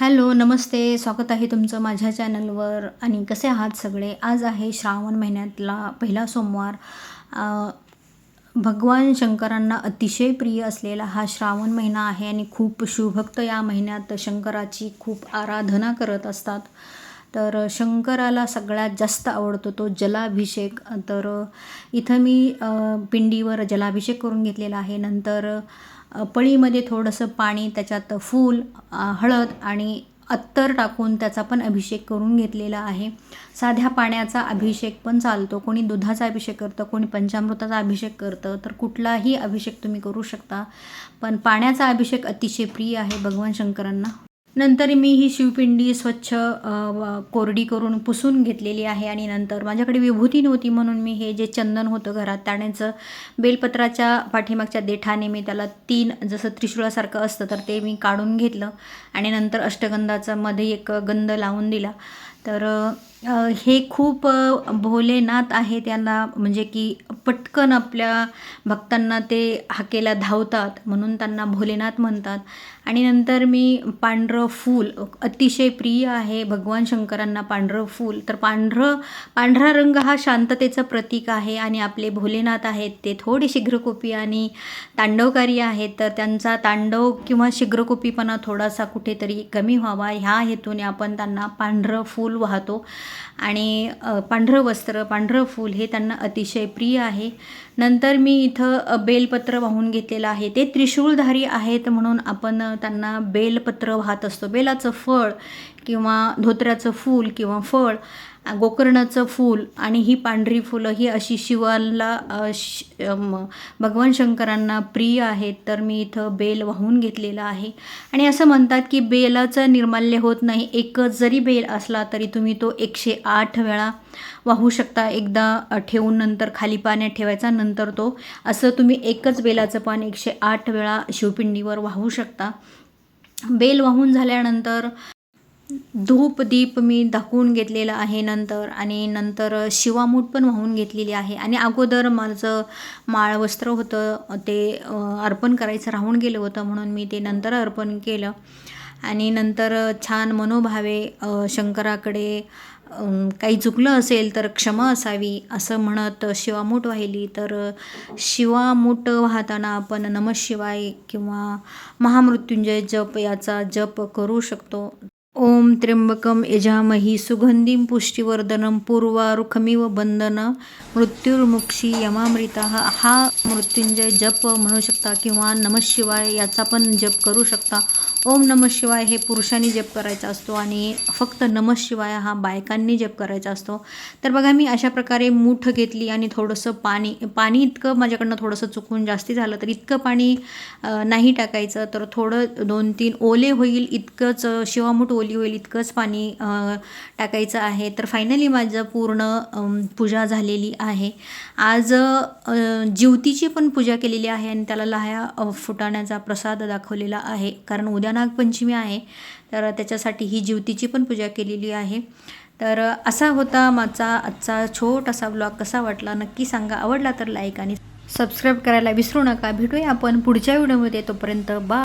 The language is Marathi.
हॅलो नमस्ते. स्वागत आहे तुमचं माझ्या चॅनलवर. आणि कसे आहात सगळे? आज आहे श्रावण महिन्यातला पहिला सोमवार. भगवान शंकरांना अतिशय प्रिय असलेला हा श्रावण महिना आहे आणि खूप शिवभक्त या महिन्यात शंकराची खूप आराधना करत असतात. तर शंकराला सगळ्यात जास्त आवडतो तो जलाभिषेक. तर इथं मी पिंडीवर जलाभिषेक करून घेतलेला आहे. नंतर पळीमध्ये थोडंसं पाणी त्याच्यात फूल हळद आणि अत्तर टाकून त्याचा पण अभिषेक करून घेतलेला आहे. साध्या पाण्याचा अभिषेक पण चालतो. कोणी दुधाचा अभिषेक करतं कोणी पंचामृताचा अभिषेक करतं तर कुठलाही अभिषेक तुम्ही करू शकता. पण पाण्याचा अभिषेक अतिशय प्रिय आहे भगवान शंकरांना. नंतर मी ही शिवपिंडी स्वच्छ कोरडी करून पुसून घेतलेली आहे आणि नंतर माझ्याकडे विभूती नव्हती म्हणून मी हे जे चंदन होतं घरात त्याण्याचं बेलपत्राच्या पाठीमागच्या देठाने मी त्याला तीन जसं त्रिशूळासारखं असतं तर ते मी काढून घेतलं आणि नंतर अष्टगंधाचा मध्ये एक गंध लावून दिला. तर हे खूप भोलेनाथ आहे त्यांना म्हणजे की पटकन आपल्या भक्तांना ते हाकेला धावतात म्हणून त्यांना भोलेनाथ म्हणतात. आणि नंतर मी पांढरं फूल अतिशय प्रिय आहे भगवान शंकरांना पांढरं फूल. तर पांढरं पांढरा रंग हा शांततेचं प्रतीक आहे आणि आपले भोलेनाथ आहेत ते थोडे शीघ्रकोपी आणि तांडवकारी आहेत. तर त्यांचा तांडव किंवा शीघ्रकोपीपणा थोडासा कुठेतरी कमी व्हावा. ह्या हेतूने आपण त्यांना पांढरं फूल वाहतो. आणि पांढरं वस्त्र पांढरं फूल हे त्यांना अतिशय प्रिय आहे. नंतर मी इथं बेलपत्र वाहून घेतलेलं आहे. ते त्रिशूळधारी आहेत म्हणून आपण त्यांना बेलपत्र वाहत असतो. बेलाचं फळ किंवा धोत्र्याचं फूल किंवा फळ गोकर्णाचं फूल आणि ही पांढरी फुलं ही अशी शिवाला श- भगवान शंकरांना प्रिय आहेत तर मी इथं बेल वाहून घेतलेला आहे. आणि असं म्हणतात की बेलाचं निर्माल्य होत नाही. एकच जरी बेल असला तरी तुम्ही तो एकशे आठ वेळा वाहू शकता. एकदा ठेवून नंतर खाली पाण्यात ठेवायचा नंतर तो असं तुम्ही एकच बेलाचं पान एकशे आठ वेळा शिवपिंडीवर वाहू शकता. बेल वाहून झाल्यानंतर धूप दीप मी दाखवून घेतलेलं आहे नंतर आणि नंतर शिवामूठ पण वाहून घेतलेली आहे. आणि अगोदर माझं माळ वस्त्र होतं ते अर्पण करायचं राहून गेलं होतं म्हणून मी ते नंतर अर्पण केलं. आणि नंतर छान मनोभावे शंकराकडे काही चुकलं असेल तर क्षमा असावी असं म्हणत शिवामूठ वाहिली. तर शिवामूठ वाहताना आपण नमः शिवाय किंवा महामृत्युंजय जप याचा जप करू शकतो. ओम त्र्यंबकम यजामही सुगंधीं पुष्टिवर्धनम पूर्वारुखमिव बंधन मृत्युर्मुक्षी यमामृता हा मृत्युंजय जप म्हणू शकता किंवा नमशिवाय याचा पण जप करू शकता. ओम नमशिवाय हे पुरुषांनी जप करायचा असतो आणि फक्त नमशिवाय हा बायकांनी जप करायचा असतो. तर बघा मी अशा प्रकारे मूठ घेतली आणि थोडंसं पाणी पाणी इतकं माझ्याकडनं थोडंसं चुकून जास्ती झालं तर इतकं पाणी नाही टाकायचं. तर थोडं दोन तीन ओले होईल इतकंच शिवामूठ ओले होईल इतकंच पाणी टाकायचं आहे. तर फायनली माझं पूर्ण पूजा झालेली आहे. आज ज्योतीची पण पूजा केलेली आहे आणि त्याला लाह्या फुटाण्याचा प्रसाद दाखवलेला आहे. कारण उद्या नागपंचमी आहे तर त्याच्यासाठी ही ज्योतीची पण पूजा केलेली आहे. तर असा होता माझा आजचा छोटासा ब्लॉग कसा वाटला नक्की सांगा. आवडला तर लाईक आणि सबस्क्राईब करायला विसरू नका. भेटूया आपण पुढच्या व्हिडिओमध्ये तोपर्यंत बा